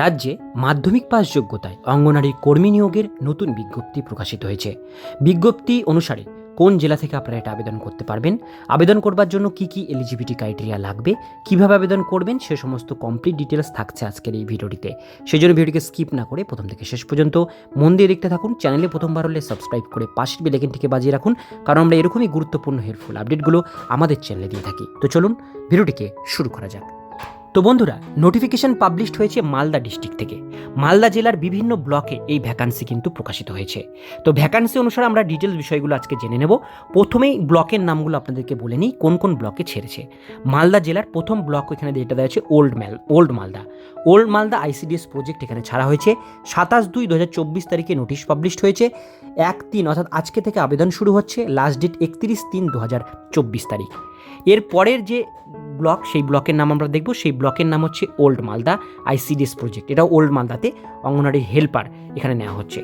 রাজ্যে মাধ্যমিক পাস যোগ্যতায় অঙ্গনারীর কর্মী নিয়োগের নতুন বিজ্ঞপ্তি প্রকাশিত হয়েছে। বিজ্ঞপ্তি অনুসারে কোন জেলা থেকে আপনারা এটা আবেদন করতে পারবেন, আবেদন করবার জন্য কি কি এলিজিবিলিটি ক্রাইটেরিয়া লাগবে, কীভাবে আবেদন করবেন সে সমস্ত কমপ্লিট ডিটেলস থাকছে আজকের এই ভিডিওটিতে। সেই জন্য ভিডিওটিকে স্কিপ না করে প্রথম থেকে শেষ পর্যন্ত মন দিয়ে দেখতে থাকুন চ্যানেলে প্রথমবার হলে সাবস্ক্রাইব করে পাশের বেলেকেনটিকে বাজিয়ে রাখুন, কারণ আমরা এরকমই গুরুত্বপূর্ণ হেল্পফুল আপডেটগুলো আমাদের চ্যানেলে দিয়ে থাকি। তো চলুন, ভিডিওটিকে শুরু করা যাক। তো বন্ধুরা নোটিফিকেশন পাবলিশড হয়েছে মালদা ডিস্ট্রিক্ট থেকে। মালদা জেলার বিভিন্ন ব্লকে এই ভ্যাকান্সি কিন্তু প্রকাশিত হয়েছে। তো ভ্যাকান্সি অনুসারে আমরা ডিটেলস বিষয়গুলো আজকে জেনে নেব। প্রথমেই ব্লকের নামগুলো আপনাদেরকে বলে নিই, কোন কোন ব্লকে ছেড়েছে। মালদা জেলার প্রথম ব্লক এখানে যেটা দেওয়া হয়েছে ওল্ড ম্যাল old Malda old Malda ICDS project এখানে ছাড়া হয়েছে। সাতাশ দুই দু তারিখে নোটিশ পাবলিশড হয়েছে। এক তিন, অর্থাৎ আজকে থেকে আবেদন শুরু হচ্ছে লাস্ট ডেট একত্রিশ তিন দু তারিখ। এর পরের যে ব্লক, সেই ব্লকের নাম আমরা দেখব। সেই ব্লকের নাম হচ্ছে ওল্ড মালদা আইসিডিএস প্রজেক্ট। এটা ওল্ড মালদাতে অঙ্গনওয়াড়ি হেল্পার এখানে নেওয়া হচ্ছে।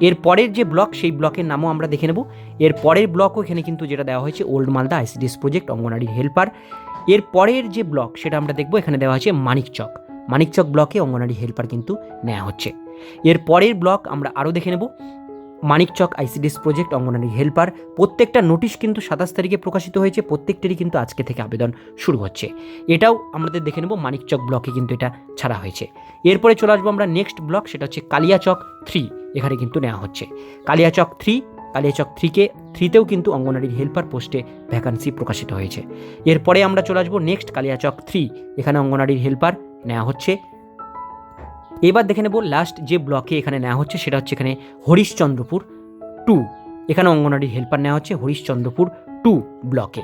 এর পরের যে ব্লক, সেই ব্লকের নামও আমরা দেখে নেব। এর পরের ব্লকও এখানে কিন্তু যেটা দেওয়া হয়েছে, old Malda ICDS project, anganwadi helper. এর পরের যে ব্লক, সেটা আমরা দেখব, এখানে দেওয়া হয়েছে মানিকচক মানিকচক ব্লকে অঙ্গনওয়াড়ি হেল্পার কিন্তু নেওয়া হচ্ছে। এর পরের ব্লক আমরা আরও দেখে নেব। Manikchak ICDS project anganwadi helper. প্রত্যেকটা নোটিশ কিন্তু সাতাশ তারিখে প্রকাশিত হয়েছে, প্রত্যেকটারই কিন্তু আজকে থেকে আবেদন শুরু হচ্ছে। এটাও আমাদের দেখে নেব, মানিকচক ব্লকে কিন্তু এটা ছাড়া হয়েছে। এরপরে চলে আসব আমরা নেক্সট ব্লক, সেটা হচ্ছে কালিয়াচক থ্রি, এখানে কিন্তু নেওয়া হচ্ছে। কালিয়াচক থ্রি, কালিয়াচক থ্রিকে, থ্রিতেও কিন্তু অঙ্গনারীর হেল্পার পোস্টে ভ্যাকান্সি প্রকাশিত হয়েছে। এরপরে আমরা চলে আসব নেক্সট কালিয়াচক থ্রি, এখানে অঙ্গনারীর হেল্পার নেওয়া হচ্ছে। এবার দেখে নেব লাস্ট যে ব্লকে এখানে নেওয়া হচ্ছে, সেটা হচ্ছে এখানে হরিশচন্দ্রপুর টু এখানে অঙ্গনারী হেল্পার নেওয়া হচ্ছে হরিশচন্দ্রপুর টু ব্লকে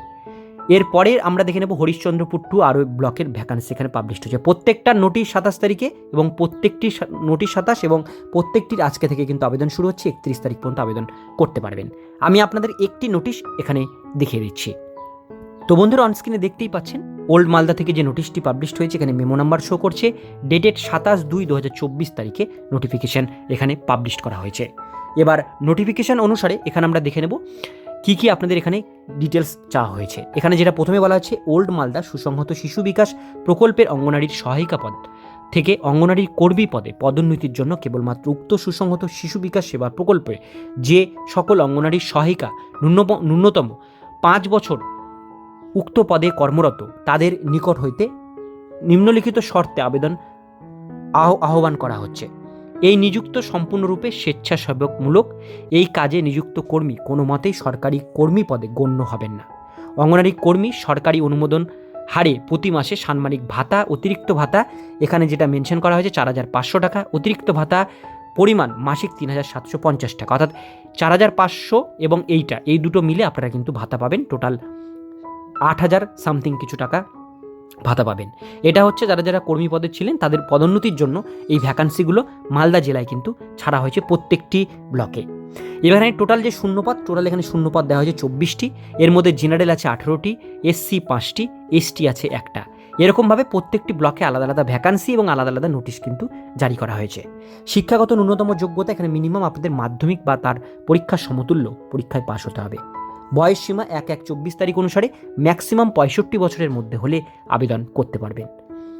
এরপরে আমরা দেখে নেব হরিশচন্দ্রপুর টু আরও ব্লকের ভ্যাকান্সি এখানে পাবলিশ হচ্ছে। প্রত্যেকটা নোটিশ সাতাশ তারিখে এবং প্রত্যেকটি নোটিশ সাতাশ এবং প্রত্যেকটির আজকে থেকে কিন্তু আবেদন শুরু হচ্ছে, একত্রিশ তারিখ পর্যন্ত আবেদন করতে পারবেন। আমি আপনাদের একটি নোটিশ এখানে দেখিয়ে দিচ্ছি। তো বন্ধুরা অনস্ক্রিনে দেখতেই পাচ্ছেন ওল্ড মালদা থেকে যে নোটিশটি পাবলিশড হয়েছে, এখানে মেমো নাম্বার শো করছে। ডেটেড সাতাশ দুই দু তারিখে নোটিফিকেশান এখানে পাবলিশ করা হয়েছে। এবার নোটিফিকেশান অনুসারে এখানে আমরা দেখে নেব কি কি আপনাদের এখানে ডিটেলস চাওয়া হয়েছে। এখানে যেটা প্রথমে বলা হচ্ছে, ওল্ড মালদা সুসংহত শিশু বিকাশ প্রকল্পের অঙ্গনারীর সহায়িকা পদ থেকে অঙ্গনারীর কর্মী পদে পদোন্নতির জন্য কেবলমাত্র উক্ত সুসংহত শিশু বিকাশ সেবা প্রকল্পে যে সকল অঙ্গনারীর সহায়িকা ন্যূনতম পাঁচ বছর উক্ত পদে কর্মরত, তাদের নিকট হইতে নিম্নলিখিত শর্তে আবেদন আহ, আহ্বান করা হচ্ছে। এই নিযুক্ত সম্পূর্ণরূপে স্বেচ্ছাসেবকমূলক, এই কাজে নিযুক্ত কর্মী কোনো মতেই সরকারি কর্মী পদে গণ্য হবেন না। অঙ্গনারী কর্মী সরকারি অনুমোদন হারে প্রতি মাসে সাম্মানিক ভাতা, অতিরিক্ত ভাতা, এখানে যেটা মেনশন করা হয়েছে চার হাজার পাঁচশো টাকা, অতিরিক্ত ভাতা পরিমাণ মাসিক তিন হাজার সাতশো পঞ্চাশ টাকা। অর্থাৎ চার হাজার পাঁচশো এবং এইটা, এই দুটো মিলে আপনারা কিন্তু ভাতা পাবেন, টোটাল আট হাজার সামথিং কিছু টাকা ভাতা পাবেন। এটা হচ্ছে যারা যারা কর্মী পদে ছিলেন, তাদের পদোন্নতির জন্য এই ভ্যাকান্সিগুলো মালদা জেলায় কিন্তু ছাড়া হয়েছে প্রত্যেকটি ব্লকে এখানে টোটাল যে শূন্যপদ টোটাল এখানে শূন্যপদ দেওয়া হয়েছে চব্বিশটি। এর মধ্যে জেনারেল আছে আঠেরোটি এসসি পাঁচটি এসটি আছে একটা। এরকমভাবে প্রত্যেকটি ব্লকে আলাদা আলাদা ভ্যাকান্সি এবং আলাদা আলাদা নোটিশ কিন্তু জারি করা হয়েছে। শিক্ষাগত ন্যূনতম যোগ্যতা এখানে মিনিমাম আপনাদের মাধ্যমিক বা তার পরীক্ষার সমতুল্য, পরীক্ষায় পাশ হতে হবে। বয়স সীমা এক এক চব্বিশ তারিখ অনুসারে ম্যাক্সিমাম পঁয়ষট্টি বছরের মধ্যে হলে আবেদন করতে পারবেন।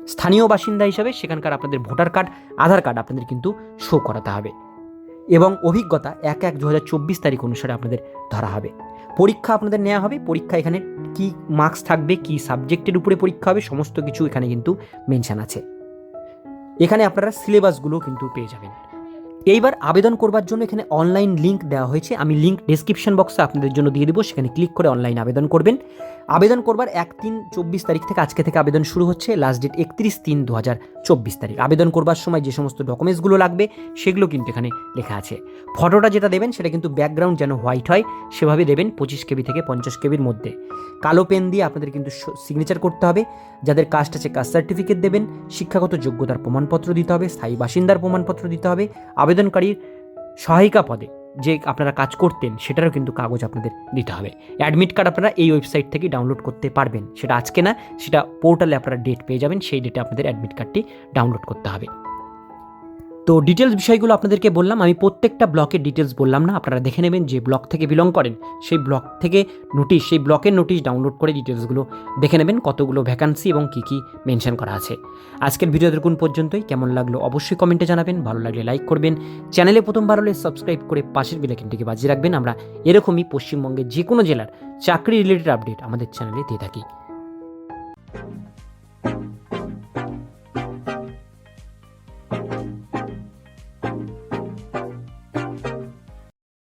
স্থানীয় বাসিন্দা হিসাবে সেখানকার আপনাদের ভোটার কার্ড, আধার কার্ড আপনাদের কিন্তু শো করাতে হবে এবং অভিজ্ঞতা এক এক দু তারিখ অনুসারে আপনাদের ধরা হবে। পরীক্ষা আপনাদের নেওয়া হবে, পরীক্ষা এখানে কি মার্কস থাকবে, কি সাবজেক্টের উপরে পরীক্ষা হবে, সমস্ত কিছু এখানে কিন্তু মেনশন আছে। এখানে আপনারা সিলেবাসগুলো কিন্তু পেয়ে যাবেন। এইবার আবেদন করবার জন্য এখানে অনলাইন লিঙ্ক দেওয়া হয়েছে। আমি লিঙ্ক ডিসক্রিপশন বক্সে আপনাদের জন্য দিয়ে দেবো। সেখানে ক্লিক করে অনলাইন আবেদন করবেন। আবেদন করবার এক তিন চব্বিশ তারিখ থেকে আজকে থেকে আবেদন শুরু হচ্ছে। লাস্ট ডেট একত্রিশ তিন দু হাজার চব্বিশ তারিখ। আবেদন করবার সময় যে সমস্ত ডকুমেন্টসগুলো লাগবে, সেগুলো কিন্তু এখানে লেখা আছে। ফটোটা যেটা দেবেন, সেটা কিন্তু ব্যাকগ্রাউন্ড যেন হোয়াইট হয়, সেভাবে দেবেন পঁচিশ কেবি থেকে পঞ্চাশ কেবির মধ্যে। কালো পেন দিয়ে আপনাদের কিন্তু সিগনেচার করতে হবে। যাদের কাস্ট আছে কাস্ট সার্টিফিকেট দেবেন। শিক্ষাগত যোগ্যতার প্রমাণপত্র দিতে হবে, স্থায়ী বাসিন্দার প্রমাণপত্র দিতে হবে। আবেদনকারীর সহায়িকা পদে যে আপনারা কাজ করতেন, সেটারও কিন্তু কাগজ আপনাদের দিতে হবে। অ্যাডমিট কার্ড আপনারা এই ওয়েবসাইট থেকে ডাউনলোড করতে পারবেন। সেটা আজকে না, সেটা পোর্টালে আপনারা ডেট পেয়ে যাবেন, সেই ডেটে আপনাদের অ্যাডমিট কার্ডটি ডাউনলোড করতে হবে। তো ডিটেলস বিষয়গুলো আপনাদেরকে বললাম। আমি প্রত্যেকটা ব্লকের ডিটেলস বললাম না, আপনারা দেখে নেবেন যে ব্লক থেকে বিলং করেন, সেই ব্লক থেকে নোটিশ সেই ব্লকের নোটিশ ডাউনলোড করে ডিটেলসগুলো দেখে নেবেন, কতগুলো ভ্যাকান্সি এবং কী কী মেনশন করা আছে। আজকের ভিডিও দেখুন পর্যন্তই। কেমন লাগল অবশ্যই কমেন্টে জানাবেন, ভালো লাগলে লাইক করবেন। চ্যানেলে প্রথমবার হলে সাবস্ক্রাইব করে পাশের বেলাইকনটিকে বাজিয়ে রাখবেন। আমরা এরকমই পশ্চিমবঙ্গের যে কোনো জেলার চাকরি রিলেটেড আপডেট আমাদের চ্যানেলে দিয়ে থাকি।